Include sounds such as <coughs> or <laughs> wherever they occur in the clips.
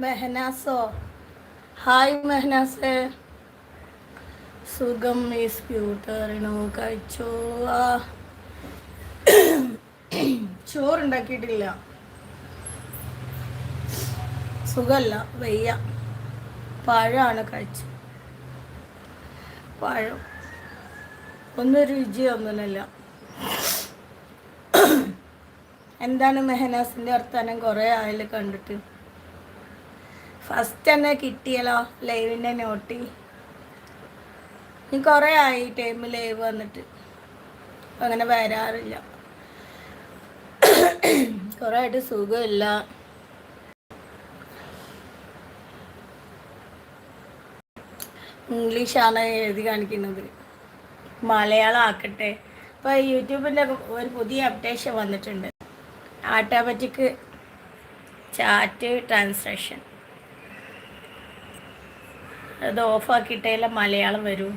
മെഹനാസോ. Hi മെഹനാസേ. സുഖം is ബ്യൂട്ടറിനോ കഴിച്ചോ? ചോറുണ്ടാക്കിയിട്ടില്ല. സുഖമല്ല വയ്യ. പഴമാണ് കഴിച്ചു പഴം. ഒന്നും രുചിയൊന്നുമില്ല. എന്താണ് മെഹനാസിന്റെ വർത്താനം? കുറേ ആയാലും കണ്ടിട്ട്. ഫസ്റ്റ് തന്നെ കിട്ടിയല്ലോ ലൈവിന്റെ നോട്ടി ഇനി കുറേ ആയി ടൈം ലൈവ് വന്നിട്ട്. അങ്ങനെ വരാറില്ല. കുറേ ആയിട്ട് സുഖമില്ല. ഇംഗ്ലീഷാണ് എഴുതി കാണിക്കുന്നത്. മലയാളം ആക്കട്ടെ. ഇപ്പോൾ യൂട്യൂബിന്റെ ഒരു പുതിയ അപ്ഡേഷൻ വന്നിട്ടുണ്ട്. ഓട്ടോമാറ്റിക് ചാറ്റ് ട്രാൻസ്ലേഷൻ അത് ഓഫാക്കിയിട്ടേല മലയാളം വരൂ.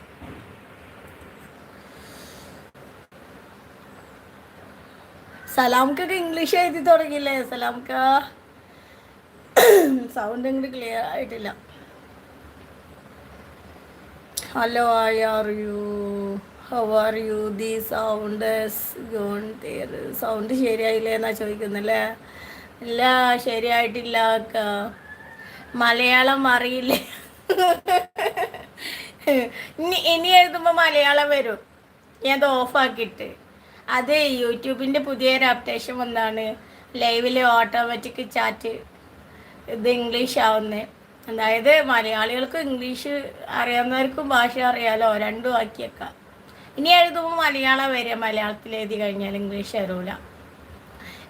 സലാംക്കൊക്കെ ഇംഗ്ലീഷ് എഴുതി തുടങ്ങിയില്ലേ? സലാംക്ക. സൗണ്ട് അങ്ങോട്ട് ക്ലിയർ ആയിട്ടില്ല. Hello I are you how are you the sound sound ശരിയായില്ലേ എന്നാ ചോദിക്കുന്നല്ലേ? ഇല്ല ശരിയായിട്ടില്ല. മലയാളം അറിയില്ലേ? ഇനി ഇനി എഴുതുമ്പോൾ മലയാളം വരും. ഞാൻ അത് ഓഫാക്കിയിട്ട് അത് യൂട്യൂബിന്റെ പുതിയൊരു അപ്ഡേഷൻ വന്നാണ്. ലൈവിലെ ഓട്ടോമാറ്റിക് ചാറ്റ് ഇത് ഇംഗ്ലീഷ് ആവുന്നത് അതായത് മലയാളികൾക്ക് ഇംഗ്ലീഷ് അറിയാവുന്നവർക്കും ഭാഷ അറിയാലോ? രണ്ടും ആക്കിയേക്കാം. ഇനി എഴുതുമ്പോൾ മലയാളം വരിക. മലയാളത്തിൽ എഴുതി കഴിഞ്ഞാൽ ഇംഗ്ലീഷ് വരൂല.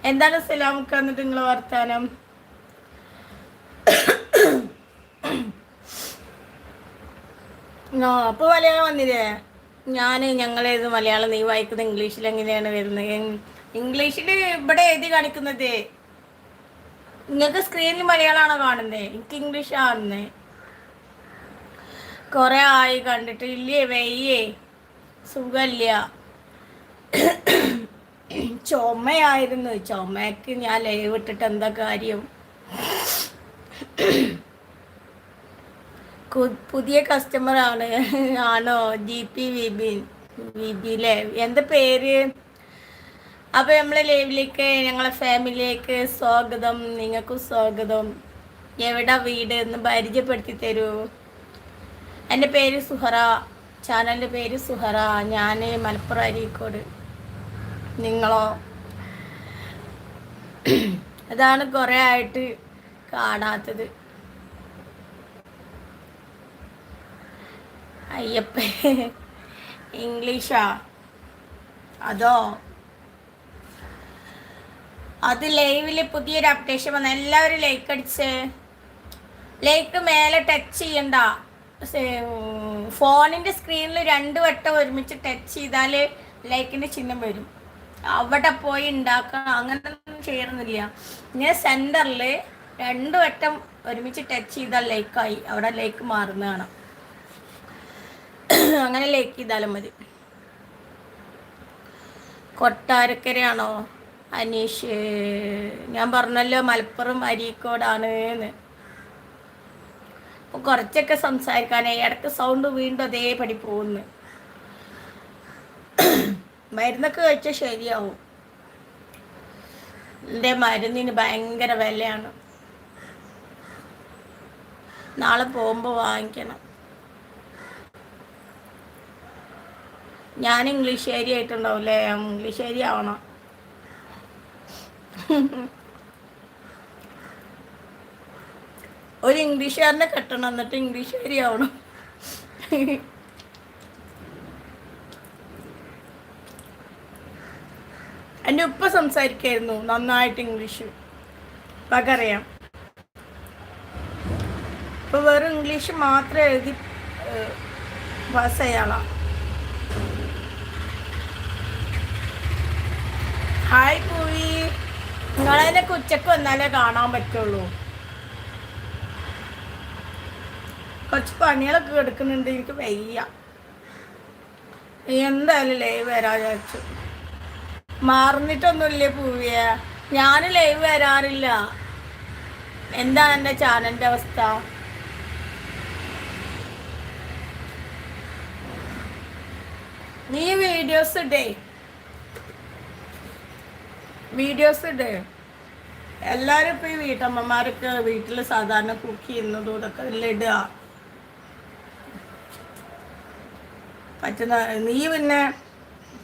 എന്താണ് സലാമുക്ക് എന്നിട്ട് നിങ്ങൾ വർത്താനം? അപ്പോൾ മലയാളം വന്നില്ലേ? ഞാൻ ഞങ്ങളേത് മലയാളം നീ വായിക്കുന്നത് ഇംഗ്ലീഷിൽ എങ്ങനെയാണ് വരുന്നത്? ഇംഗ്ലീഷിൽ ഇവിടെ എഴുതി കാണിക്കുന്നത് നിങ്ങൾക്ക് സ്ക്രീനിൽ മലയാളമാണോ കാണുന്നത് എനിക്ക് ഇംഗ്ലീഷ് കാണുന്നത് കൊറേ ആയി കണ്ടിട്ട് ഇല്ലേ വെയ്യേ. സുഖമില്ല. ചുമയായിരുന്നു. ചുമക്ക് ഞാൻ ലൈവ് ഇട്ടിട്ട് എന്താ കാര്യം? പുതിയ കസ്റ്റമർ ആണ്. ആണോ? ജി പി വിബിൻ വിബിലെ എന്താ പേര്? അപ്പോൾ നമ്മളെ ലൈവിലേക്ക് ഞങ്ങളെ ഫാമിലിയിലേക്ക് സ്വാഗതം. നിങ്ങൾക്കും സ്വാഗതം. എവിടെ വീട് എന്ന് പരിചയപ്പെടുത്തി തരൂ. എന്റെ പേര് സുഹറ. ചാനലിന്റെ പേര് സുഹറ. ഞാൻ മലപ്പുറം അരീക്കോട്. നിങ്ങളോ? അതാണ് കുറേ ആയിട്ട് കാണാത്തത്. അയ്യപ്പ ഇംഗ്ലീഷാ? അതോ? അത് ലൈവിൽ പുതിയൊരു അപ്ഡേഷൻ വന്ന. എല്ലാവരും ലൈക്ക് അടിച്ച്. ലൈക്ക് മേലെ ടച്ച് ചെയ്യണ്ട. ഫോണിന്റെ സ്ക്രീനിൽ രണ്ട് വട്ടം ഒരുമിച്ച് ടച്ച് ചെയ്താൽ ലൈക്കിന്റെ ചിഹ്നം വരും. അവിടെ പോയി ഉണ്ടാക്കണം അങ്ങനൊന്നും ചെയ്യണമെന്നില്ല ഞാൻ സെന്ററിൽ രണ്ട് വട്ടം ഒരുമിച്ച് ടച്ച് ചെയ്താൽ ലൈക്കായി അവിടെ ലൈക്ക് മാറുന്നതാണ് <coughs> അങ്ങനെ ലൈക്ക് ചെയ്താലും മതി. കൊട്ടാരക്കരയാണോ? അനീഷ് ഞാൻ പറഞ്ഞല്ലോ മലപ്പുറം അരീക്കോടാണ് എന്ന്. കുറച്ചൊക്കെ സംസാരിക്കാനേ ഇടയ്ക്ക് സൗണ്ട് വീണ്ടും അതേപടി പോകുന്നു. മരുന്നൊക്കെ കഴിച്ചാൽ ശരിയാവും. എന്റെ മരുന്നിന് ഭയങ്കര വിലയാണ്. നാളെ പോകുമ്പോൾ വാങ്ങിക്കണം. ഞാൻ ഇംഗ്ലീഷ് ശരിയായിട്ടുണ്ടാവില്ലേ ഇംഗ്ലീഷ് ആവണം. ഒരു ഇംഗ്ലീഷുകാരനെ കെട്ടണം എന്നിട്ട് ഇംഗ്ലീഷ് ആവണം എന്റെ ഉപ്പ സംസാരിക്കായിരുന്നു നന്നായിട്ട് ഇംഗ്ലീഷ്. പകറിയാം ഇപ്പൊ വെറും ഇംഗ്ലീഷ് മാത്രം എഴുതി പാസ് അയാളാ ഹായ് പൂവി. നിങ്ങളതിനൊക്കെ ഉച്ചയ്ക്ക് വന്നാലേ കാണാൻ പറ്റുള്ളൂ. കുറച്ച് പണികളൊക്കെ കിടക്കുന്നുണ്ട് എനിക്ക് വയ്യ. എന്തായാലും ലൈവ് വരാ വിചാരിച്ചു മാറുന്നിട്ടൊന്നുമില്ലേ പൂവിയ? ഞാൻ ലൈവ് വരാറില്ല. എന്താണ് എന്റെ ചാനലിന്റെ അവസ്ഥ? നീ വീഡിയോസ് ഇടേ. വീഡിയോസ് ഇടേ. എല്ലാവരും ഇപ്പോൾ ഈ വീട്ടമ്മമാരൊക്കെ വീട്ടിൽ സാധാരണ കുക്ക് ചെയ്യുന്നതും ഇതൊക്കെ ഇടുക. പറ്റുന്ന നീ പിന്നെ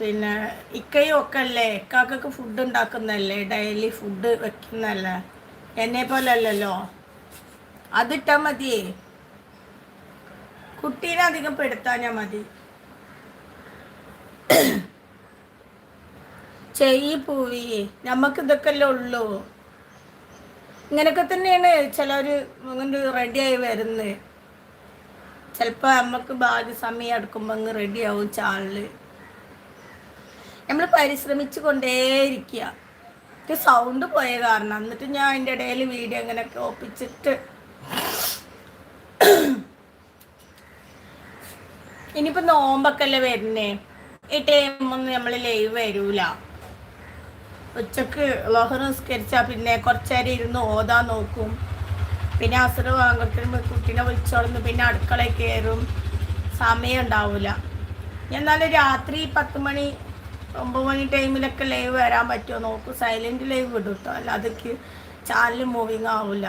പിന്നെ ഇക്കയും ഒക്കെ അല്ലേ ഇക്കാക്കൊക്കെ ഫുഡ് ഉണ്ടാക്കുന്നതല്ലേ ഡെയിലി ഫുഡ് വെക്കുന്നല്ലേ എന്നെ പോലെ അല്ലല്ലോ അതിട്ടാ മതിയേ കുട്ടീനെ അധികം പെടുത്താഞ്ഞാ മതി. ചെയ്യി പൂവി നമുക്ക് ഇതൊക്കെ അല്ലേ ഉള്ളൂ. ഇങ്ങനൊക്കെ തന്നെയാണ് ചിലർ ഇങ്ങനെ റെഡിയായി വരുന്നത്. ചിലപ്പോൾ നമുക്ക് ഭാഗ്യ സമയം എടുക്കുമ്പോൾ അങ്ങ് റെഡിയാവും ചാനൽ. നമ്മൾ പരിശ്രമിച്ചു കൊണ്ടേയിരിക്കുക എനിക്ക് സൗണ്ട് പോയ കാരണം. എന്നിട്ട് ഞാൻ അതിന്റെ ഇടയിൽ വീഡിയോ അങ്ങനെയൊക്കെ ഒപ്പിച്ചിട്ട് ഇനിയിപ്പോൾ നോമ്പൊക്കെ അല്ലേ വരുന്നേ? ഈ ടൈമൊന്നും നമ്മൾ ലൈവ് വരൂല. ഉച്ചയ്ക്ക് ലോഹർ നിസ്കരിച്ചാൽ പിന്നെ കുറച്ചേരം ഇരുന്ന് ഓതാൻ നോക്കും. പിന്നെ അസുര വാങ്ങത്തിന് കുട്ടീനെ വിളിച്ചോളുന്നു പിന്നെ അടുക്കളയിൽ കയറും സമയം ഉണ്ടാവില്ല എന്നാലും രാത്രി പത്ത് മണി ഒമ്പത് മണി ടൈമിലൊക്കെ ലൈവ് വരാൻ പറ്റുമോ? നോക്കൂ സൈലന്റ് ലൈവ് വിടും കേട്ടോ അല്ല അതൊക്കെ ചാനൽ മൂവിങ് ആവില്ല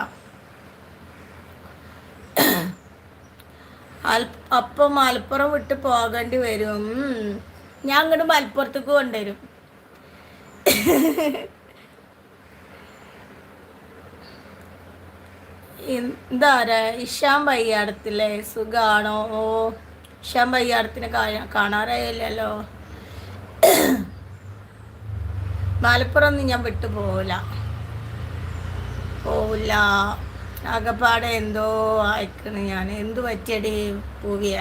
അപ്പം മലപ്പുറം വിട്ട് പോകേണ്ടി വരും. ഞാൻ അങ്ങോട്ട് മലപ്പുറത്തേക്ക് കൊണ്ടുവരും. എന്താ ഇഷാം പയ്യാടത്തിലെ സുഖാണോ? ഓ ഇഷാം പയ്യാടത്തിനെ കാണാറായില്ലല്ലോ. മലപ്പുറം ഒന്നും ഞാൻ വിട്ടു പോവില്ല. പോവില്ല. ആകപ്പാടെ എന്തോ അയക്കണ് ഞാൻ. എന്തു പറ്റിയടി പൂവിയ?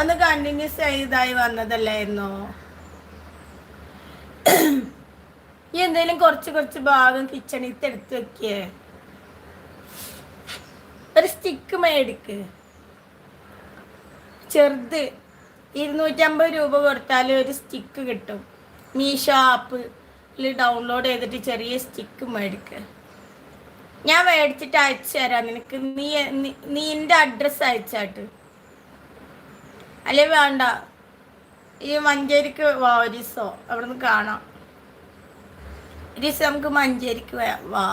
ഒന്ന് കണ്ടിന്യൂസ് ചെയ്തായി വന്നതല്ലായിരുന്നോ? ഈ എന്തേലും കുറച്ച് കുറച്ച് ഭാഗം കിച്ചണിത്ത് എടുത്ത് വെക്കേ. ഒരു സ്റ്റിക്ക് മേടിക്ക് ചെറുത് ഇരുന്നൂറ്റമ്പത് രൂപ കൊടുത്താൽ ഒരു സ്റ്റിക്ക് കിട്ടും. മീഷോ ആപ്പിൽ ഡൗൺലോഡ് ചെയ്തിട്ട് ചെറിയ സ്റ്റിക്ക് മേടിക്ക് ഞാൻ മേടിച്ചിട്ട് അയച്ചു തരാം നിനക്ക്. നീ നീ എന്റെ അഡ്രസ്സ് അയച്ചാട്ട് അല്ലേ വേണ്ട. ഈ മഞ്ചേരിക്ക് വാ ഒരു ദിവസോ അവിടെ നിന്ന് കാണാം. ഒരു ദിവസം നമുക്ക് മഞ്ചേരിക്ക് വാ.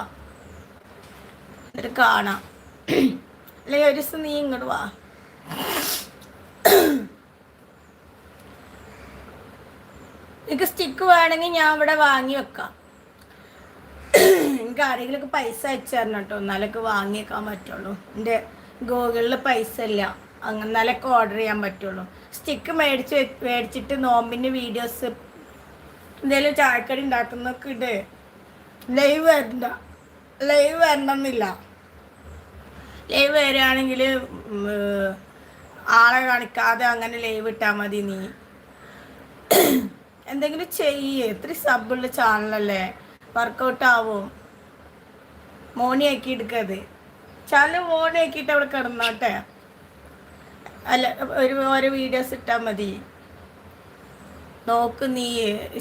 എന്നിട്ട് കാണാം. അല്ലെങ്കിൽ ഒരു ദിവസം നീ ഇങ്ങോട്ട് വാ. എനിക്ക് സ്റ്റിക്ക് വേണമെങ്കിൽ ഞാൻ ഇവിടെ വാങ്ങി വെക്കാം. എനിക്ക് ആരെങ്കിലുമൊക്കെ പൈസ അയച്ചു തരണം കേട്ടോ. എന്നാലൊക്കെ വാങ്ങിയേക്കാൻ പറ്റുള്ളൂ. എന്റെ ഗൂഗിളിൽ പൈസ ഇല്ല. അങ്ങനെ ഓർഡർ ചെയ്യാൻ പറ്റുള്ളൂ. സ്റ്റിക്ക് മേടിച്ച് മേടിച്ചിട്ട് നോമ്പിന്റെ വീഡിയോസ് എന്തെങ്കിലും ചായക്കടി ഉണ്ടാക്കുന്നൊക്കെ ഇട്. ലൈവ് വരണ്ട. ലൈവ് വരണമെന്നില്ല. ലൈവ് വരികയാണെങ്കിൽ ആളെ കാണിക്കാതെ അങ്ങനെ ലൈവ് ഇട്ടാൽ മതി നീ. എന്തെങ്കിലും ചെയ്യേ. ഇത്ര സബുള്ള ചാനലല്ലേ? വർക്കൗട്ട് ആവും മോണിയാക്കി എടുക്കത് ചാനൽ മോണിയാക്കിയിട്ട് അവിടെ കിടന്നോട്ടെ അല്ല ഒരു ഓരോ വീഡിയോസ് ഇട്ടാൽ മതി. നോക്ക് നീ.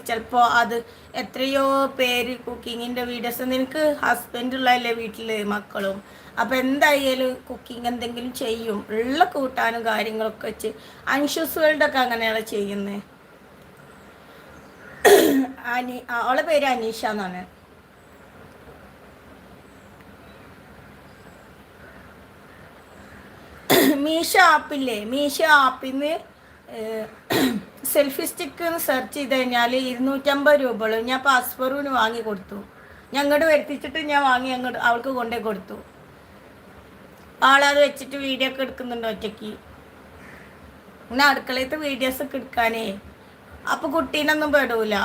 ചിലപ്പോൾ അത് എത്രയോ പേര് കുക്കിങ്ങിന്റെ വീഡിയോസ്. നിനക്ക് ഹസ്ബൻഡ് ഉള്ളതല്ലേ വീട്ടിൽ മക്കളും? അപ്പോൾ എന്തായാലും കുക്കിംഗ് എന്തെങ്കിലും ചെയ്യും. ഉള്ള കൂട്ടാനും കാര്യങ്ങളൊക്കെ വെച്ച് അൻഷൂസ് വേൾഡൊക്കെ അങ്ങനെയാണ് ചെയ്യുന്നത് അനി അവളെ പേര് അനീഷ എന്നാണ്. മീഷ ആപ്പില്ലേ? മീഷ ആപ്പിൽ നിന്ന് സെൽഫി സ്റ്റിക്ക് സെർച്ച് ചെയ്ത് കഴിഞ്ഞാൽ ഇരുന്നൂറ്റമ്പത് രൂപ ഞാൻ പാസ്പോർട്ടിന് വാങ്ങി കൊടുത്തു. ഞങ്ങോട്ട് വരുത്തിച്ചിട്ട് ഞാൻ വാങ്ങി അങ്ങോട്ട് അവൾക്ക് കൊണ്ടേ കൊടുത്തു. ആളത് വെച്ചിട്ട് വീഡിയോ ഒക്കെ എടുക്കുന്നുണ്ട് ഒറ്റയ്ക്ക്? പിന്നെ അടുക്കളയത്തെ വീഡിയോസ് ഒക്കെ എടുക്കാനേ. അപ്പോൾ കുട്ടീനൊന്നും പെടൂല.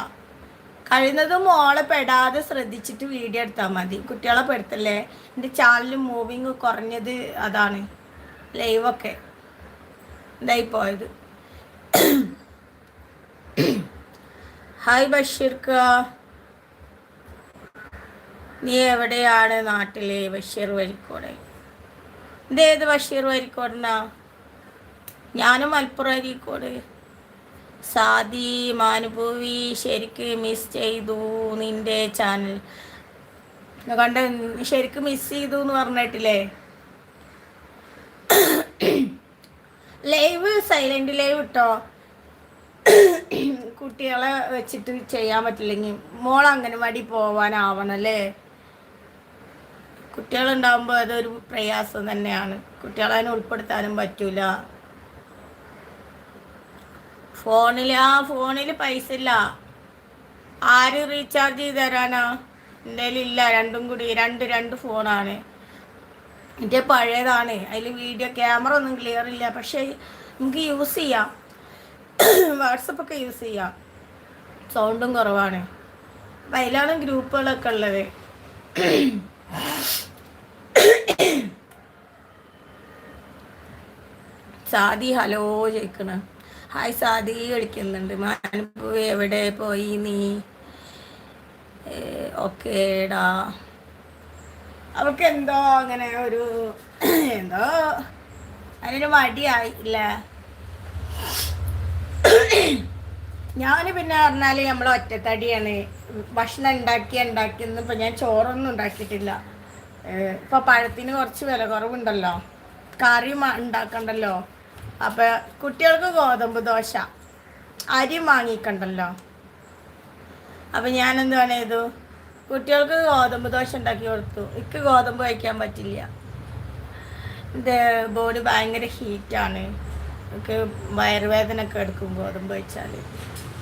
കഴിയുന്നതും മോളെ പെടാതെ ശ്രദ്ധിച്ചിട്ട് വീഡിയോ എടുത്താൽ മതി. കുട്ടികളെ പെടുത്തല്ലേ? എന്റെ ചാനൽ മൂവിങ് കുറഞ്ഞത് അതാണ്. ലൈവൊക്കെ ഇതായി പോയത്. ഹായ് ബഷീർക്ക. നീ എവിടെയാണ് നാട്ടിലെ ബഷീർ വരിക്കോടെ ഇതേത് ബഷീർ വരിക്കോടനാ ഞാനും മലപ്പുറം അരീക്കോട് സാദി മാനുഭൂവി ശരിക്ക് മിസ് ചെയ്തു നിന്റെ ചാനൽ കണ്ട ശരിക്ക് മിസ് ചെയ്തു എന്ന് പറഞ്ഞിട്ടില്ലേ? ലൈവ് സൈലന്റ് ലൈവ് ഇട്ടോ? കുട്ടികളെ വെച്ചിട്ട് ചെയ്യാൻ പറ്റില്ലെങ്കിൽ മോൾ അംഗനവാടി പോവാനാവണല്ലേ കുട്ടികളുണ്ടാകുമ്പോൾ അതൊരു പ്രയാസം തന്നെയാണ്. കുട്ടികളെ ഉൾപ്പെടുത്താനും പറ്റൂല. ഫോണിൽ ആ ഫോണിൽ പൈസ ഇല്ല. ആര് റീചാർജ് ചെയ്ത് തരാനാ? എന്റെ ഇല്ല. രണ്ടും കൂടി രണ്ട് രണ്ട് ഫോണാണ്. എന്റെ പഴയതാണ്. അതിൽ വീഡിയോ ക്യാമറ ഒന്നും ക്ലിയർ ഇല്ല. പക്ഷേ നമുക്ക് യൂസ് ചെയ്യാം. വാട്സപ്പൊക്കെ യൂസ് ചെയ്യാം. സൗണ്ടും കുറവാണ്. അപ്പം അതിലാണ് ഗ്രൂപ്പുകളൊക്കെ ഉള്ളത്. സാദി ഹലോ ചോദിക്കണ. ഹായ് സാദി കളിക്കുന്നുണ്ട് മാനപ്പൂ എവിടെ പോയി നീ? ഓക്കേടാ അവൾക്ക് എന്തോ അങ്ങനെ ഒരു എന്തോ അതിനൊരു മടിയായി ഇല്ല? ഞാൻ പിന്നെ പറഞ്ഞാൽ നമ്മൾ ഒറ്റത്തടിയാണ്. ഭക്ഷണം ഉണ്ടാക്കി ഉണ്ടാക്കി ഇന്നിപ്പോൾ ഞാൻ ചോറൊന്നും ഉണ്ടാക്കിയിട്ടില്ല ഇപ്പൊ പഴത്തിന് കുറച്ച് വില കുറവുണ്ടല്ലോ. കറി ഉണ്ടാക്കണ്ടല്ലോ അപ്പൊ കുട്ടികൾക്ക് ഗോതമ്പ് ദോശ അരി വാങ്ങിക്കണ്ടല്ലോ. അപ്പൊ ഞാൻ എന്താണ് ചെയ്തു കുട്ടികൾക്ക് ഗോതമ്പ് ദോശ ഉണ്ടാക്കി കൊടുത്തു. എനിക്ക് ഗോതമ്പ് കഴിക്കാൻ പറ്റില്ല. ഇത് ബോഡി ഭയങ്കര ഹീറ്റാണ്. വയറുവേദന ഒക്കെ എടുക്കും ഗോതമ്പ് കഴിച്ചാൽ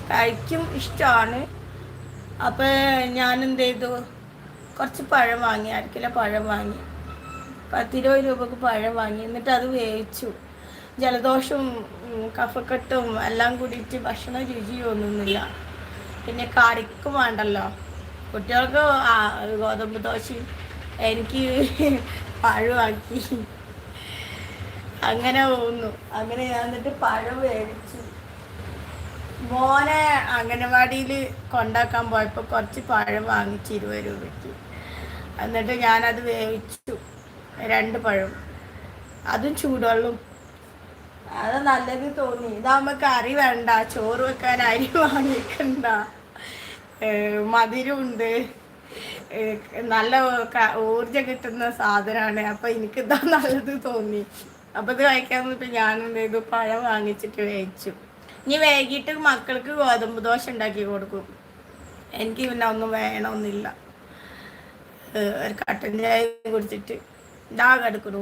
കഴിക്കും ഇഷ്ടമാണ്. അപ്പോൾ ഞാൻ എന്ത് ചെയ്തു കുറച്ച് പഴം വാങ്ങി അരക്കിലോ പഴം വാങ്ങി. പത്തിരുപത് രൂപക്ക് പഴം വാങ്ങി. എന്നിട്ട് അത് വേവിച്ചു. ജലദോഷവും കഫക്കെട്ടും എല്ലാം കൂടിയിട്ട് ഭക്ഷണം രുചി തോന്നുന്നില്ല. പിന്നെ കറിക്കും വേണ്ടല്ലോ. കുട്ടികൾക്ക് ഗോതമ്പ് ദോശയും എനിക്ക് <laughs> പഴമാക്കി. അങ്ങനെ പോകുന്നു അങ്ങനെ ഞാൻ എന്നിട്ട് പഴം വേവിച്ചു. മോനെ അംഗനവാടിയിൽ കൊണ്ടാക്കാൻ പോയപ്പോൾ കുറച്ച് പഴം വാങ്ങിച്ചു ഇരുപത് രൂപയ്ക്ക്. എന്നിട്ട് ഞാനത് വേവിച്ചു. രണ്ട് പഴം. അതും ചൂടുവെള്ളം അത് നല്ലത് തോന്നി. ഇതാകുമ്പോൾ കറി വേണ്ട. ചോറ് വെക്കാൻ അരി വാങ്ങിക്കണ്ട. മധുരമുണ്ട്. നല്ല ഊർജം കിട്ടുന്ന സാധനമാണ് അപ്പം എനിക്കിതാ നല്ലത് തോന്നി. അപ്പം ഇത് വന്നിട്ട് ഞാൻ എന്ത് ചെയ്തു? പഴം വാങ്ങിച്ചിട്ട് വേവിച്ചു. ഇനി വൈകിട്ട് മക്കൾക്ക് ഗോതമ്പ് ദോശ ഉണ്ടാക്കി കൊടുക്കും. എനിക്ക് പിന്നെ ഒന്നും വേണമെന്നില്ല ഒരു കട്ടൻ ചായ കുടിച്ചിട്ട് എടുക്കണു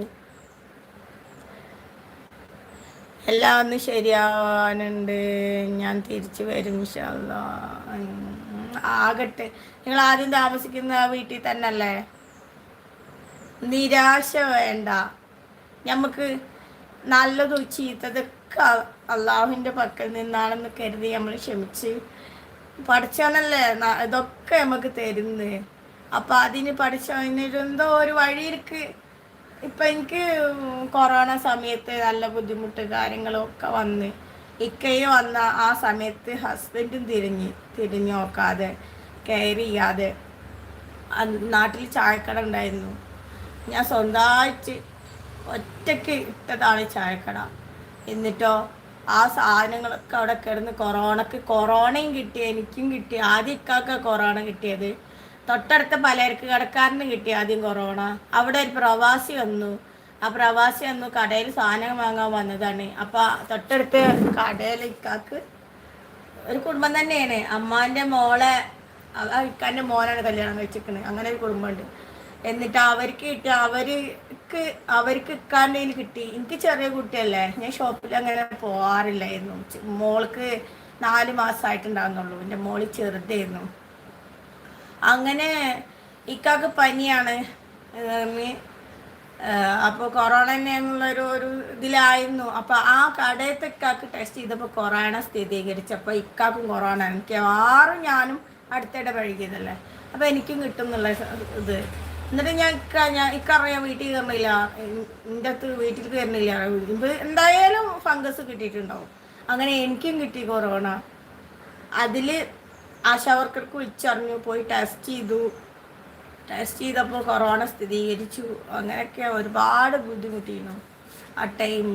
എല്ലാം ഒന്ന് ശരിയാവാനുണ്ട്. ഞാൻ തിരിച്ചു വരും ആകട്ടെ. നിങ്ങൾ ആദ്യം താമസിക്കുന്ന ആ വീട്ടിൽ തന്നെ അല്ലേ നിരാശ വേണ്ട. നമുക്ക് നല്ലതും ചീത്തതൊക്കെ അള്ളാഹുവിന്റെ പക്കൽ നിന്നാണെന്ന് കരുതി നമ്മൾ ക്ഷമിച്ച്. പഠിച്ചാണല്ലേ ഇതൊക്കെ നമുക്ക് തരുന്നത് അപ്പം അതിന് പഠിച്ചതിന് എന്തോ ഒരു വഴിയിരിക്ക് ഇപ്പം എനിക്ക് കൊറോണ സമയത്ത് നല്ല ബുദ്ധിമുട്ട് കാര്യങ്ങളൊക്കെ വന്ന്. ഇക്കയും വന്ന ആ സമയത്ത് ഹസ്ബൻഡും തിരിഞ്ഞ് തിരിഞ്ഞു നോക്കാതെ കെയർ ചെയ്യാതെ. നാട്ടിൽ ചായക്കട ഉണ്ടായിരുന്നു. ഞാൻ സ്വന്തമായിട്ട് ഒറ്റയ്ക്ക് ഇട്ടതാണ് ചായക്കട. എന്നിട്ടോ ആ സാധനങ്ങളൊക്കെ അവിടെ കിടന്ന് കൊറോണക്ക് കൊറോണയും കിട്ടി എനിക്കും കിട്ടി. ആദ്യം ഇക്കാക്ക കൊറോണ കിട്ടിയത്. തൊട്ടടുത്ത പലചരക്ക് കടക്കാരന് കിട്ടി ആദ്യം കൊറോണ. അവിടെ ഒരു പ്രവാസി വന്നു. ആ പ്രവാസി വന്നു കടയിൽ സാധനം വാങ്ങാൻ വന്നതാണ്. അപ്പൊ തൊട്ടടുത്ത് കടയിൽ ഇക്കാക്ക് ഒരു കുടുംബം തന്നെയാണ്. അമ്മാന്റെ മോളെ ഇക്കാന്റെ മോനാണ് കല്യാണം കഴിച്ചിരിക്കുന്നത് അങ്ങനെ ഒരു കുടുംബമുണ്ട്. എന്നിട്ട് അവർക്ക് കിട്ടി അവർക്ക് അവർക്ക് ഇക്കാന്റെ കിട്ടി. എനിക്ക് ചെറിയ കുട്ടിയല്ലേ ഞാൻ ഷോപ്പിൽ അങ്ങനെ പോവാറില്ലായിരുന്നു. മോൾക്ക് നാല് മാസമായിട്ടുണ്ടാകുന്നുള്ളൂ എന്റെ മോൾ ചെറുതായിരുന്നു. അങ്ങനെ ഇക്കാക്ക് പനിയാണ്. അപ്പോൾ കൊറോണ എന്നുള്ളൊരു ഒരു ഇതിലായിരുന്നു. അപ്പോൾ ആ കടയത്തെ ഇക്കാക്ക് ടെസ്റ്റ് ചെയ്തപ്പോൾ കൊറോണ സ്ഥിരീകരിച്ചപ്പോൾ ഇക്കാക്കും കൊറോണ എനിക്ക് ആറും ഞാനും അടുത്തിടെ പഴകിയതല്ലേ. അപ്പോൾ എനിക്കും കിട്ടും എന്നുള്ള ഇത്. എന്നിട്ട് ഞാൻ ഞാൻ ഇക്കറിയാൻ വീട്ടിൽ കയറുന്നില്ല എന്റെ അടുത്ത് വീട്ടിൽ കയറുന്നില്ല ഇത് എന്തായാലും ഫംഗസ് കിട്ടിയിട്ടുണ്ടാവും. അങ്ങനെ എനിക്കും കിട്ടി കൊറോണ അതിൽ ആശാവർക്കർക്ക് വിളിച്ചറിഞ്ഞു പോയി ടെസ്റ്റ് ചെയ്തു. ടെസ്റ്റ് ചെയ്തപ്പോൾ കൊറോണ സ്ഥിരീകരിച്ചു. അങ്ങനെയൊക്കെ ഒരുപാട് ബുദ്ധിമുട്ടിയിരുന്നു ആ ടൈം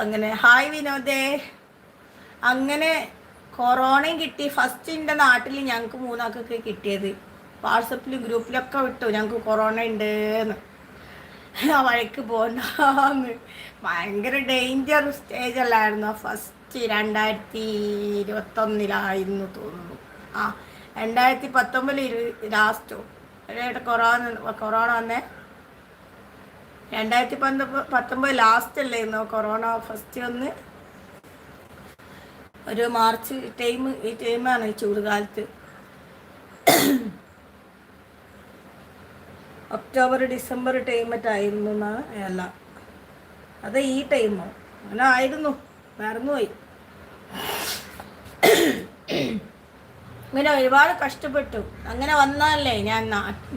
അങ്ങനെ ഹായ് വിനോദേ. അങ്ങനെ കൊറോണയും കിട്ടി. ഫസ്റ്റ് എന്റെ നാട്ടിൽ ഞങ്ങൾക്ക് മൂന്നാൾക്കൊക്കെ കിട്ടിയത്. വാട്സപ്പിലും ഗ്രൂപ്പിലൊക്കെ വിട്ടു. ഞങ്ങൾക്ക് കൊറോണ ഉണ്ട് ആ വഴിക്ക് പോകണ്ടെന്ന് ഭയങ്കര ഡേഞ്ചർ സ്റ്റേജ് അല്ലായിരുന്നു. ഫസ്റ്റ് രണ്ടായിരത്തി ഇരുപത്തൊന്നിലായിരുന്നു തോന്നുന്നു. ആ രണ്ടായിരത്തി പത്തൊമ്പതിൽ ഇരു ലാസ്റ്റോ കൊറോണ കൊറോണ വന്നേ. രണ്ടായിരത്തി പത്തൊമ്പത് പത്തൊമ്പത് ലാസ്റ്റ് അല്ലായിരുന്നു കൊറോണ ഫസ്റ്റ് വന്ന്. ഒരു മാർച്ച് ടൈം ഈ ടൈമാണ് ചൂടുകാലത്ത്. ചൂട് കാലത്ത് ഒക്ടോബർ ഡിസംബർ ടൈമറ്റായിരുന്നു എന്നാ അല്ല അത് ഈ ടൈമോ. അങ്ങനെ ആയിരുന്നു. മറന്നുപോയി. ഇങ്ങനെ ഒരുപാട് കഷ്ടപ്പെട്ടു. അങ്ങനെ വന്നാലേ ഞാൻ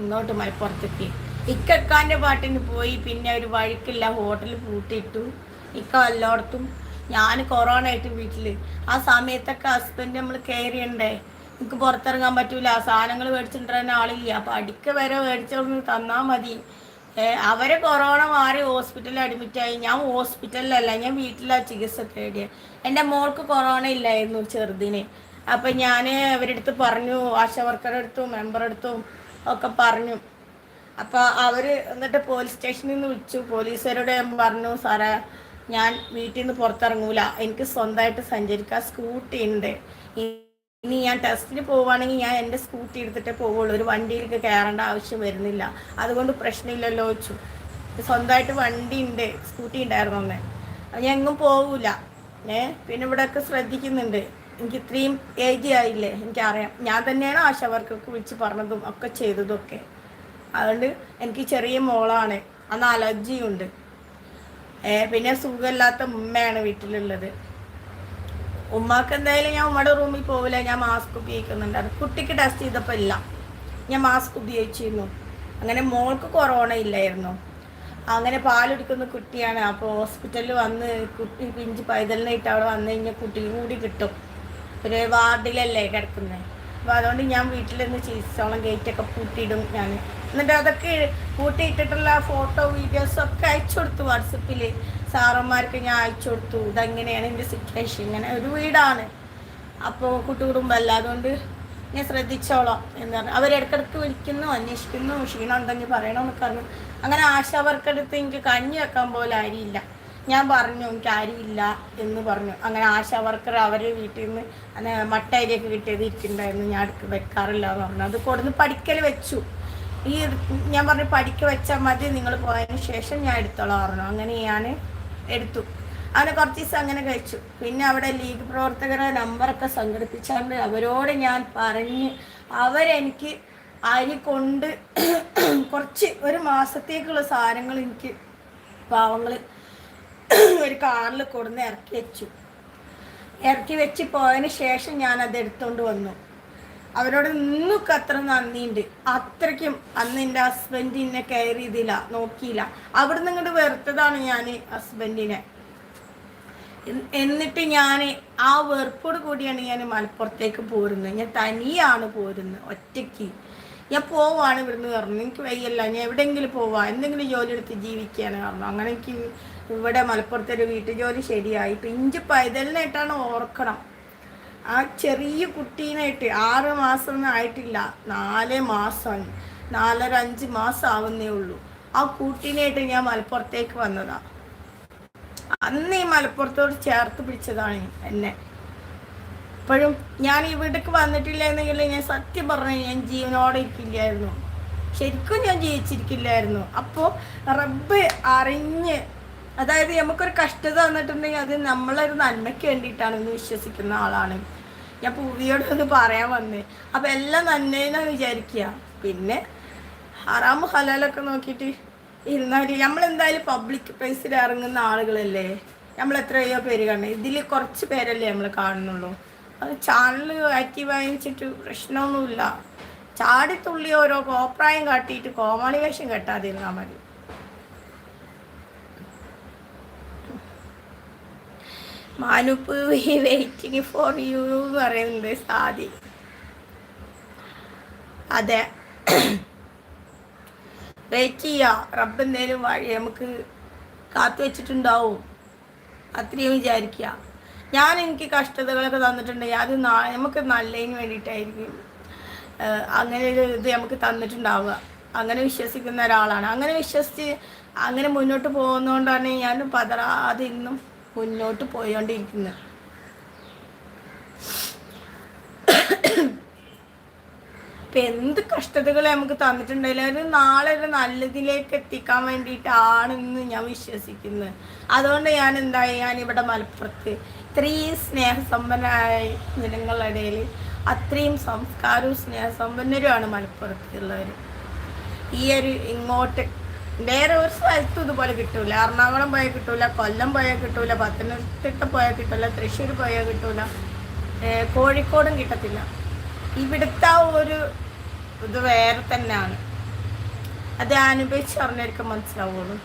ഇങ്ങോട്ട് മലപ്പുറത്തെത്തി. ഇക്കക്കാന്റെ പാട്ടിന് പോയി. പിന്നെ ഒരു വഴിക്കില്ല ഹോട്ടൽ പൂട്ടിയിട്ടു ഇക്ക എല്ലായിടത്തും ഞാൻ കൊറോണ ആയിട്ട് വീട്ടിൽ ആ സമയത്തൊക്കെ ഹസ്ബൻഡ് നമ്മൾ കെയർ ചെയ്യണ്ടേ എനിക്ക് പുറത്തിറങ്ങാൻ പറ്റൂല സാധനങ്ങൾ മേടിച്ചിട്ടുണ്ടാൻ ആളില്ല. അപ്പം അടിക്ക വരെ മേടിച്ചൊന്ന് തന്നാൽ മതി. അവരെ കൊറോണ മാറി ഹോസ്പിറ്റലിൽ അഡ്മിറ്റായി ഞാൻ ഹോസ്പിറ്റലിലല്ല ഞാൻ വീട്ടിലാണ് ചികിത്സ തേടിയത് എന്റെ മോൾക്ക് കൊറോണ ഇല്ലായിരുന്നു ചെറുതിന്. അപ്പം ഞാൻ അവരെടുത്ത് പറഞ്ഞു ആശ വർക്കറുടെ അടുത്തും മെമ്പർ അടുത്തും ഒക്കെ പറഞ്ഞു. അപ്പോൾ അവർ എന്നിട്ട് പോലീസ് സ്റ്റേഷനിൽ നിന്ന് വിളിച്ചു. പോലീസുകാരോട് പറഞ്ഞു സാറേ ഞാൻ വീട്ടിൽ നിന്ന് പുറത്തിറങ്ങൂല. എനിക്ക് സ്വന്തമായിട്ട് സഞ്ചരിക്കാൻ സ്കൂട്ടി ഉണ്ട്. ഇനി ഞാൻ ടെസ്റ്റിന് പോവുകയാണെങ്കിൽ ഞാൻ എന്റെ സ്കൂട്ടി എടുത്തിട്ടേ പോവുള്ളൂ. ഒരു വണ്ടിയിലേക്ക് കയറേണ്ട ആവശ്യം വരുന്നില്ല. അതുകൊണ്ട് പ്രശ്നമില്ലല്ലോ വെച്ചു സ്വന്തമായിട്ട് വണ്ടി ഉണ്ട് സ്കൂട്ടി ഉണ്ടായിരുന്നു അന്ന്. ഞാൻ എങ്ങും പോവൂല. ഏ പിന്നെ ഇവിടെയൊക്കെ ശ്രദ്ധിക്കുന്നുണ്ട്. എനിക്ക് ഇത്രയും ഏജ് ആയില്ലേ എനിക്കറിയാം. ഞാൻ തന്നെയാണ് ആശാ വർക്കൊക്കെ വിളിച്ച് പറഞ്ഞതും ഒക്കെ ചെയ്തതും ഒക്കെ. അതുകൊണ്ട് എനിക്ക് ചെറിയ മോളാണ്. അന്ന് അലർജിയുണ്ട് പിന്നെ സുഖമില്ലാത്ത ഉമ്മയാണ് വീട്ടിലുള്ളത്. ഉമ്മാക്ക് എന്തായാലും ഞാൻ ഉമ്മയുടെ റൂമിൽ പോവില്ല. ഞാൻ മാസ്ക് ഉപയോഗിക്കുന്നുണ്ടായിരുന്നു കുട്ടിക്ക് ടെസ്റ്റ് ചെയ്തപ്പോൾ ഇല്ല. ഞാൻ മാസ്ക് ഉപയോഗിച്ചിരുന്നു. അങ്ങനെ മോൾക്ക് കൊറോണ ഇല്ലായിരുന്നു. അങ്ങനെ പാലെടുക്കുന്ന കുട്ടിയാണ്. അപ്പോൾ ഹോസ്പിറ്റലിൽ വന്ന് കുട്ടി പിഞ്ച് പൈതലിനായിട്ട് അവിടെ വന്നു കഴിഞ്ഞാൽ കുട്ടിയും കൂടി കിട്ടും. ഒരു വാർഡിലല്ലേ കിടക്കുന്നത് അപ്പോൾ അതുകൊണ്ട് ഞാൻ വീട്ടിൽ നിന്ന് ചീസോളം ഗേറ്റൊക്കെ പൂട്ടിയിടും ഞാൻ എന്നിട്ട് അതൊക്കെ പൂട്ടിയിട്ടിട്ടുള്ള ഫോട്ടോ വീഡിയോസൊക്കെ അയച്ചു കൊടുത്തു വാട്സപ്പിൽ സാറന്മാർക്ക് ഞാൻ അയച്ചു കൊടുത്തു. ഇതെങ്ങനെയാണ് എന്റെ സിറ്റുവേഷൻ ഇങ്ങനെ ഒരു വീടാണ്. അപ്പോൾ കൂട്ടുകുടുംബമല്ല അതുകൊണ്ട് ഞാൻ ശ്രദ്ധിച്ചോളാം എന്ന് പറഞ്ഞു. അവരിടക്കിടക്ക് വിളിക്കുന്നു അന്വേഷിക്കുന്നു ക്ഷീണം ഉണ്ടെങ്കിൽ പറയണമെന്നൊക്കെ പറഞ്ഞു. അങ്ങനെ ആശാവർക്കെടുത്ത് എനിക്ക് കഞ്ഞി വെക്കാൻ പോലെ അരിയില്ല. ഞാൻ പറഞ്ഞു എനിക്ക് അരിയില്ല എന്ന് പറഞ്ഞു. അങ്ങനെ ആശാ വർക്കർ അവരെ വീട്ടിൽ നിന്ന് മട്ട അരിയൊക്കെ കിട്ടിയത് ഇരിക്കുന്നുണ്ടായിരുന്നു. ഞാൻ അടുക്ക് വെക്കാറില്ല എന്ന് പറഞ്ഞു. അത് കൊടുന്ന് പഠിക്കൽ വെച്ചു. ഈ ഞാൻ പറഞ്ഞു പഠിക്ക വെച്ചാൽ മതി നിങ്ങൾ പോയതിന് ശേഷം ഞാൻ എടുത്തോളാം പറഞ്ഞു. അങ്ങനെ ഞാൻ എടുത്തു. അങ്ങനെ കുറച്ച് ദിവസം അങ്ങനെ കഴിച്ചു. പിന്നെ അവിടെ ലീഗ് പ്രവർത്തകരുടെ നമ്പറൊക്കെ സംഘടിപ്പിച്ചാണ്ട് അവരോട് ഞാൻ പറഞ്ഞ് അവരെനിക്ക് അരി കൊണ്ട് <clears throat> കുറച്ച് ഒരു മാസത്തേക്കുള്ള സാധനങ്ങൾ എനിക്ക് പാവങ്ങൾ <clears throat> ഒരു കാറിൽ കൊടുന്ന് ഇറക്കി വെച്ചു. ഇറക്കി വെച്ച് പോയതിന് ശേഷം ഞാൻ അത് എടുത്തുകൊണ്ട് വന്നു. അവരോട് നിന്നൊക്കെ അത്ര നന്ദിയുണ്ട്. അത്രയ്ക്കും അന്ന് എന്റെ ഹസ്ബൻഡ് എന്നെ കെയർ ചെയ്തില്ല നോക്കിയില്ല. അവിടുന്ന് ഇങ്ങോട്ട് വെറുത്തതാണ് ഞാൻ ഹസ്ബൻഡിനെ എന്നിട്ട് ഞാൻ ആ വെറുപ്പോട് കൂടിയാണ് ഞാൻ മലപ്പുറത്തേക്ക് പോരുന്നത്. ഞാൻ തനിയാണ് പോരുന്നത് ഒറ്റയ്ക്ക്. ഞാൻ പോവാണ് ഇവിടുന്ന് പറഞ്ഞു. എനിക്ക് വയ്യല്ല ഞാൻ എവിടെയെങ്കിലും പോവാ. എന്തെങ്കിലും ജോലി എടുത്ത് ജീവിക്കുകയാണ് പറഞ്ഞു. അങ്ങനെ എനിക്ക് ഇവിടെ മലപ്പുറത്തൊരു വീട്ടു ജോലി ശരിയായി പിഞ്ച് പൈതലിനായിട്ടാണ് ഓർക്കണം. ആ ചെറിയ കുട്ടീനായിട്ട് ആറ് മാസമൊന്നും ആയിട്ടില്ല. നാല് മാസം നാലര അഞ്ച് മാസം ആവുന്നേ ഉള്ളൂ. ആ കുട്ടീനായിട്ട് ഞാൻ മലപ്പുറത്തേക്ക് വന്നതാ. അന്ന് ഈ മലപ്പുറത്തോട് ചേർത്ത് പിടിച്ചതാണ് എന്നെ. ഇപ്പോഴും ഞാൻ ഇവിടേക്ക് വന്നിട്ടില്ല എന്നെങ്കിൽ ഞാൻ സത്യം പറഞ്ഞു ഞാൻ ജീവനോടെ ഇരിക്കില്ലായിരുന്നു. ശരിക്കും ഞാൻ ജീവിച്ചിരിക്കില്ലായിരുന്നു. അപ്പോൾ റബ്ബ് അറിഞ്ഞ് അതായത് നമുക്കൊരു കഷ്ടത വന്നിട്ടുണ്ടെങ്കിൽ അത് നമ്മളൊരു നന്മയ്ക്ക് വേണ്ടിയിട്ടാണെന്ന് വിശ്വസിക്കുന്ന ആളാണ്. ഞാൻ പൂവിയോട് ഒന്ന് പറയാൻ വന്നേ. അപ്പം എല്ലാം നന്മയെന്നാണ് വിചാരിക്കുക. പിന്നെ ഹറാമ് ഹലാലൊക്കെ നോക്കിയിട്ട് ഇരുന്നാൽ നമ്മളെന്തായാലും പബ്ലിക് പ്ലേസിൽ ഇറങ്ങുന്ന ആളുകളല്ലേ? നമ്മൾ എത്രയോ പേര് കാണുന്നത് ഇതിൽ കുറച്ച് പേരല്ലേ നമ്മൾ കാണുന്നുള്ളൂ. അത് ചാനൽ ആക്റ്റീവ് വാങ്ങിച്ചിട്ട് പ്രശ്നമൊന്നുമില്ല. ചാടിത്തുള്ളി ഓരോ കോപ്രായം കാട്ടിയിട്ട് കോമാളി വേഷം കെട്ടാതിരുന്നാൽ മതി. മാനുപ്പ് വെയിറ്റിംഗ് ഫോർ യു എന്ന് പറയുന്നത് സാധി അതെ. <clears throat> വെയിറ്റ് ചെയ്യുക റബ്ബ് എന്തേലും വഴി നമുക്ക് കാത്തു വെച്ചിട്ടുണ്ടാവും. അത്രയും വിചാരിക്കുക ഞാൻ എനിക്ക് കഷ്ടതകളൊക്കെ തന്നിട്ടുണ്ടെങ്കിൽ അത് നമുക്ക് നല്ലതിന് വേണ്ടിയിട്ടായിരിക്കും. അങ്ങനെ ഒരു ഇത് നമുക്ക് തന്നിട്ടുണ്ടാവുക. അങ്ങനെ വിശ്വസിക്കുന്ന ഒരാളാണ്. അങ്ങനെ വിശ്വസിച്ച് അങ്ങനെ മുന്നോട്ട് പോകുന്നതുകൊണ്ടാണ് ഞാൻ പതറാതെ ഇന്നും മുന്നോട്ട് പോയോണ്ടിരിക്കുന്നത് ഇപ്പം എന്ത് കഷ്ടതകൾ നമുക്ക് തന്നിട്ടുണ്ടെങ്കിലും അത് നാളെ ഒരു നല്ലതിലേക്ക് എത്തിക്കാൻ വേണ്ടിയിട്ടാണെന്ന് ഞാൻ വിശ്വസിക്കുന്നത് അതുകൊണ്ട് ഞാൻ എന്തായി? ഞാൻ ഇവിടെ മലപ്പുറത്ത് ഇത്രയും സ്നേഹസമ്പന്നരായ ജനങ്ങളുടെ ഇടയിൽ അത്രയും സംസ്കാരവും സ്നേഹസമ്പന്നരുമാണ് മലപ്പുറത്തുള്ളവർ ഈ ഒരു ഇങ്ങോട്ട് വേറെ ഒരു സ്ഥലത്തും ഇതുപോലെ കിട്ടൂല. എറണാകുളം പോയാൽ കിട്ടൂല കൊല്ലം പോയാൽ കിട്ടൂല പത്തനംതിട്ട പോയാൽ കിട്ടൂല തൃശ്ശൂർ പോയാൽ കിട്ടൂല. കോഴിക്കോടും കിട്ടത്തില്ല. ഇവിടുത്തെ ഒരു ഇത് വേറെ തന്നെയാണ്. അത് അനുഭവിച്ച് പറഞ്ഞവർക്ക് മനസ്സിലാവുള്ളൂ.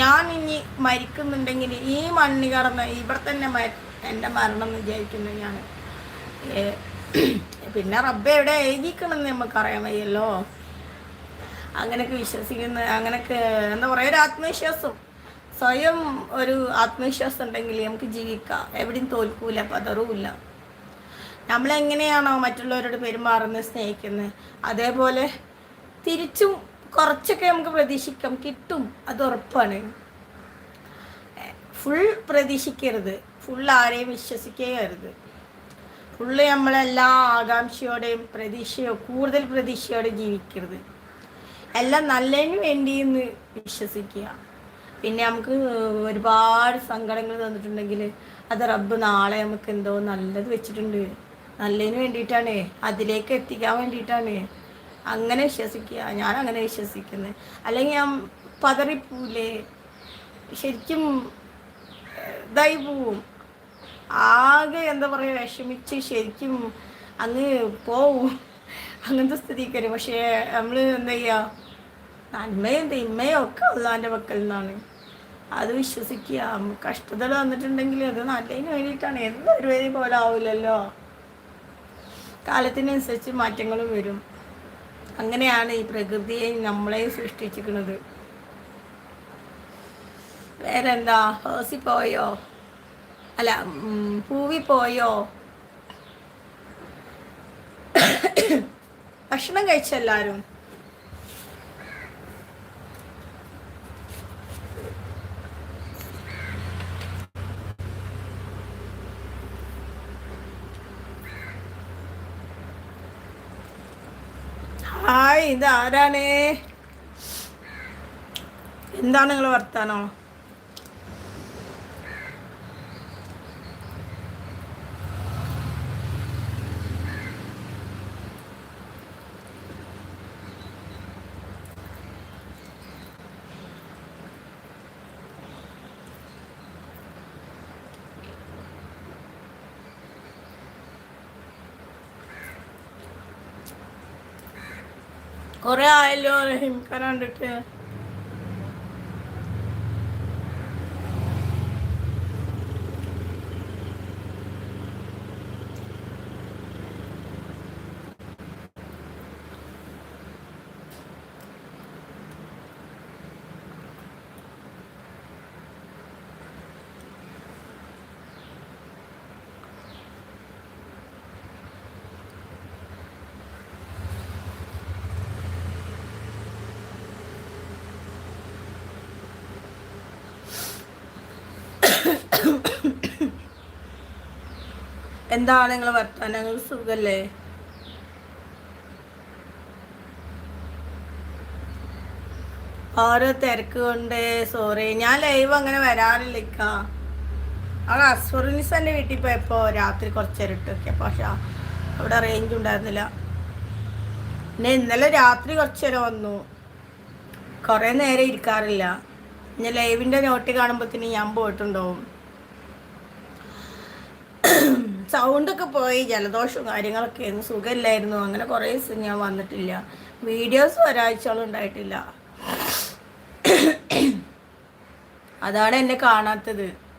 ഞാൻ ഇനി മരിക്കുന്നുണ്ടെങ്കിൽ ഈ മണ്ണി കടന്ന് ഇവിടെ തന്നെ എന്റെ മരണം എന്ന് വിചാരിക്കുന്നു ഞാൻ. പിന്നെ റബ്ബ എവിടെ എഴുതിക്കണമെന്ന് നമുക്കറിയാൻ വയ്യല്ലോ. അങ്ങനെയൊക്കെ വിശ്വസിക്കുന്ന അങ്ങനെയൊക്കെ എന്താ പറയുക ഒരു ആത്മവിശ്വാസം. സ്വയം ഒരു ആത്മവിശ്വാസം ഉണ്ടെങ്കിൽ നമുക്ക് ജീവിക്കാം. എവിടെയും തോൽക്കൂല പതറുമില്ല നമ്മളെങ്ങനെയാണോ മറ്റുള്ളവരോട് പെരുമാറുന്നത് സ്നേഹിക്കുന്നത് അതേപോലെ തിരിച്ചും കുറച്ചൊക്കെ നമുക്ക് പ്രതീക്ഷിക്കാം കിട്ടും. അത് ഉറപ്പാണ്. ഫുൾ പ്രതീക്ഷിക്കരുത്. ഫുൾ ആരെയും വിശ്വസിക്കരുത് ഫുള്ള് നമ്മളെല്ലാ ആകാംക്ഷയോടെയും പ്രതീക്ഷയോ കൂടുതൽ പ്രതീക്ഷയോടെ ജീവിക്കരുത്. എല്ലാം നല്ലതിന് വേണ്ടിയെന്ന് വിശ്വസിക്കുക. പിന്നെ നമുക്ക് ഒരുപാട് സങ്കടങ്ങൾ തന്നിട്ടുണ്ടെങ്കിൽ അത് റബ്ബ് നാളെ നമുക്ക് എന്തോ നല്ലത് വെച്ചിട്ടുണ്ട്. നല്ലതിന് വേണ്ടിയിട്ടാണ്. അതിലേക്ക് എത്തിക്കാൻ വേണ്ടിയിട്ടാണ്. അങ്ങനെ വിശ്വസിക്കുക. ഞാൻ അങ്ങനെ വിശ്വസിക്കുന്നത് അല്ലെങ്കിൽ ഞാൻ പതറിപ്പൂലേ ശരിക്കും ഇതായി പോവും. ആകെ എന്താ പറയുക വിഷമിച്ച് ശരിക്കും അങ്ങ് പോവും. അങ്ങനത്തെ സ്ഥിതിക്കാര് പക്ഷേ നമ്മൾ എന്താ ചെയ്യുക നന്മയും തിന്മയും ഒക്കെ ഉള്ളതിന്റെ പക്കൽ നിന്നാണ് അത് വിശ്വസിക്കുക. കഷ്ടതകൾ വന്നിട്ടുണ്ടെങ്കിൽ അത് നല്ലതിന് വേണ്ടിയിട്ടാണ്. എന്തൊരു വേദി പോലെ ആവില്ലല്ലോ കാലത്തിനനുസരിച്ച് മാറ്റങ്ങളും വരും. അങ്ങനെയാണ് ഈ പ്രകൃതിയെ നമ്മളെ സൃഷ്ടിച്ചിരിക്കുന്നത്. വേറെന്താ? ഹോസി പോയോ? അല്ല പൂവി പോയോ? ഭക്ഷണം കഴിച്ചെല്ലാരും ഹായ് ഇത് ആരാണ് എന്താണ് നിങ്ങൾ വർത്താനോ? കൊറേ ആയല്ലോ കണ്ടിട്ട്. എന്താണ് നിങ്ങൾ വർത്താനങ്ങൾ സുഖല്ലേ? ഓരോ തിരക്ക് കൊണ്ട് സോറി ഞാൻ ലൈവ് അങ്ങനെ വരാറില്ല ഇക്ക അവിടെ അസ്ഫുറിനിസ് വീട്ടിൽ പോയപ്പോൾ രാത്രി കുറച്ച് നേരം പക്ഷെ അവിടെ റേഞ്ച് ഉണ്ടായിരുന്നില്ല. പിന്നെ ഇന്നലെ രാത്രി കുറച്ച് നേരം വന്നു. കുറേ നേരം ഇരിക്കാറില്ല. ഞാൻ ലൈവിന്റെ നോട്ട് കാണുമ്പോഴത്തേന് ഞാൻ പോയിട്ടുണ്ടാവും. സൗണ്ടൊക്കെ പോയി ജലദോഷവും കാര്യങ്ങളൊക്കെ ആയിരുന്നു സുഖമില്ലായിരുന്നു. അങ്ങനെ കുറേ ദിവസം ഞാൻ വന്നിട്ടില്ല. വീഡിയോസ് ഒരാഴ്ചകളും ഉണ്ടായിട്ടില്ല. അതാണ് എന്നെ കാണാത്തത്.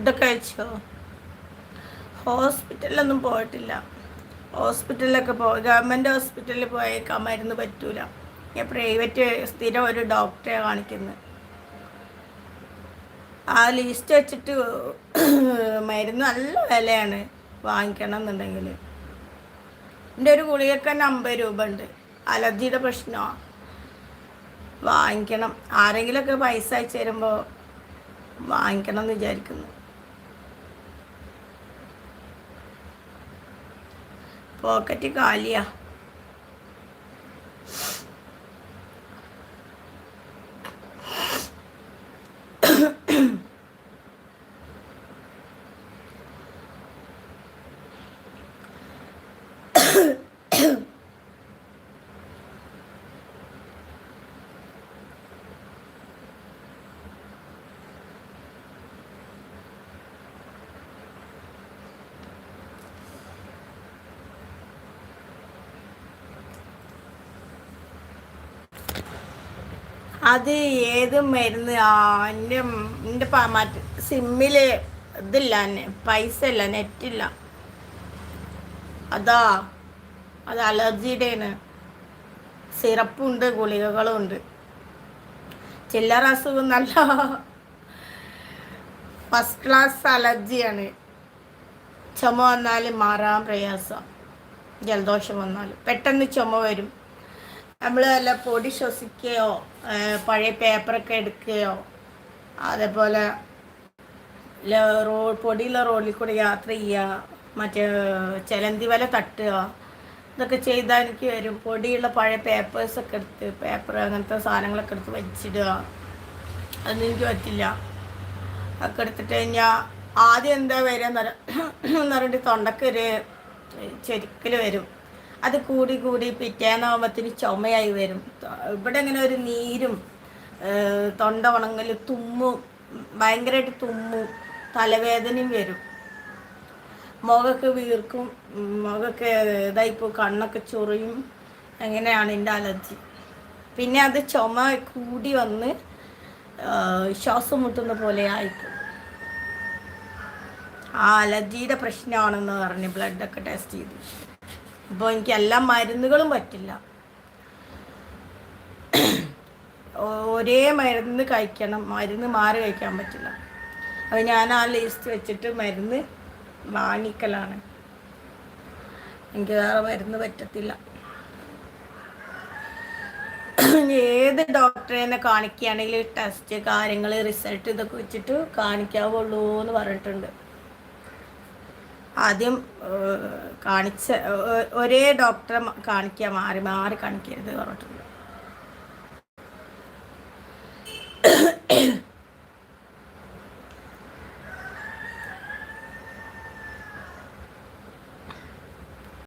ഫുഡൊക്കെ കഴിച്ചോ? ഹോസ്പിറ്റലിലൊന്നും പോയിട്ടില്ല. ഹോസ്പിറ്റലിലൊക്കെ പോ ഗവൺമെന്റ് ഹോസ്പിറ്റലിൽ പോയേക്കാൻ മരുന്ന് പറ്റൂല. ഞാൻ പ്രൈവറ്റ് സ്ഥിരം ഒരു ഡോക്ടറെ കാണിക്കുന്നത് ആ ലിസ്റ്റ് വെച്ചിട്ട് മരുന്ന് നല്ല വിലയാണ് വാങ്ങിക്കണം എന്നുണ്ടെങ്കിൽ എന്റെ ഒരു ഗുളികക്ക് തന്നെ അമ്പത് രൂപ ഉണ്ട്. അലർജിയുടെ പ്രശ്നമാണ് വാങ്ങിക്കണം. ആരെങ്കിലുമൊക്കെ പൈസ അയച്ചു തരുമ്പോൾ വാങ്ങിക്കണം എന്ന് വിചാരിക്കുന്നു. പോക്കറ്റ് കാലിയാ അത് ഏത് മരുന്ന്? ആ എന്റെ എന്റെ മറ്റ് സിമ്മിൽ ഇതില്ല പൈസ ഇല്ല നെറ്റില്ല. അതാ അത് അലർജിയുടെയാണ് സിറപ്പുണ്ട് ഗുളികകളും ഉണ്ട് ചില്ലറ അസുഖം നല്ല ഫസ്റ്റ് ക്ലാസ് അലർജിയാണ്. ചുമ വന്നാൽ മാറാൻ പ്രയാസം. ജലദോഷം വന്നാൽ പെട്ടെന്ന് ചുമ വരും. നമ്മൾ വല്ല പൊടി ശ്വസിക്കുകയോ പഴയ പേപ്പറൊക്കെ എടുക്കുകയോ അതേപോലെ റോ പൊടിയുള്ള റോഡിൽ കൂടെ യാത്ര ചെയ്യുക മറ്റേ ചിലന്തി വല തട്ടുക ഇതൊക്കെ ചെയ്താൽ എനിക്ക് വരും. പൊടിയുള്ള പഴയ പേപ്പേഴ്സൊക്കെ എടുത്ത് പേപ്പർ അങ്ങനത്തെ സാധനങ്ങളൊക്കെ എടുത്ത് വെച്ചിടുക. അതൊന്നും എനിക്ക് പറ്റില്ല. ഒക്കെ എടുത്തിട്ട് കഴിഞ്ഞാൽ ആദ്യം എന്താ വരിക എന്ന് പറഞ്ഞിട്ട് തൊണ്ടക്കൊരു ചെരിക്കൽ വരും. അത് കൂടി കൂടി പിറ്റേന്നാകുമ്പത്തിന് ചുമയായി വരും. ഇവിടെ ഇങ്ങനെ ഒരു നീരും തൊണ്ട ഉണങ്ങൽ തുമ്മും ഭയങ്കരമായിട്ട് തുമ്മും തലവേദനയും വരും. മുഖമൊക്കെ വീർക്കും മുഖമൊക്കെ ഇതായിപ്പോൾ കണ്ണൊക്കെ ചൊറിയും. അങ്ങനെയാണ് എന്റെ അലർജി. പിന്നെ അത് ചുമ കൂടി വന്ന് ശ്വാസം മുട്ടുന്ന പോലെ ആയിപ്പോകും ആ അലർജിയുടെ പ്രശ്നമാണെന്ന് പറഞ്ഞ് ബ്ലഡൊക്കെ ടെസ്റ്റ് ചെയ്തു. ഇപ്പോൾ എനിക്ക് എല്ലാ മരുന്നുകളും പറ്റില്ല. ഒരേ മരുന്ന് കഴിക്കണം. മരുന്ന് മാറി കഴിക്കാൻ പറ്റില്ല. അപ്പൊ ഞാൻ ആ ലിസ്റ്റ് വെച്ചിട്ട് മരുന്ന് വാങ്ങിക്കലാണ്. എനിക്ക് വേറെ മരുന്ന് പറ്റത്തില്ല. ഏത് ഡോക്ടറെന്നെ കാണിക്കുകയാണെങ്കിൽ ടെസ്റ്റ് കാര്യങ്ങൾ റിസൾട്ട് ഇതൊക്കെ വെച്ചിട്ട് കാണിക്കാവുള്ളൂ എന്ന് പറഞ്ഞിട്ടുണ്ട്. ആദ്യം കാണിച്ച ഒരേ ഡോക്ടറെ കാണിക്കുക മാറി മാറി കാണിക്കരുത് പറഞ്ഞിട്ടുണ്ട്.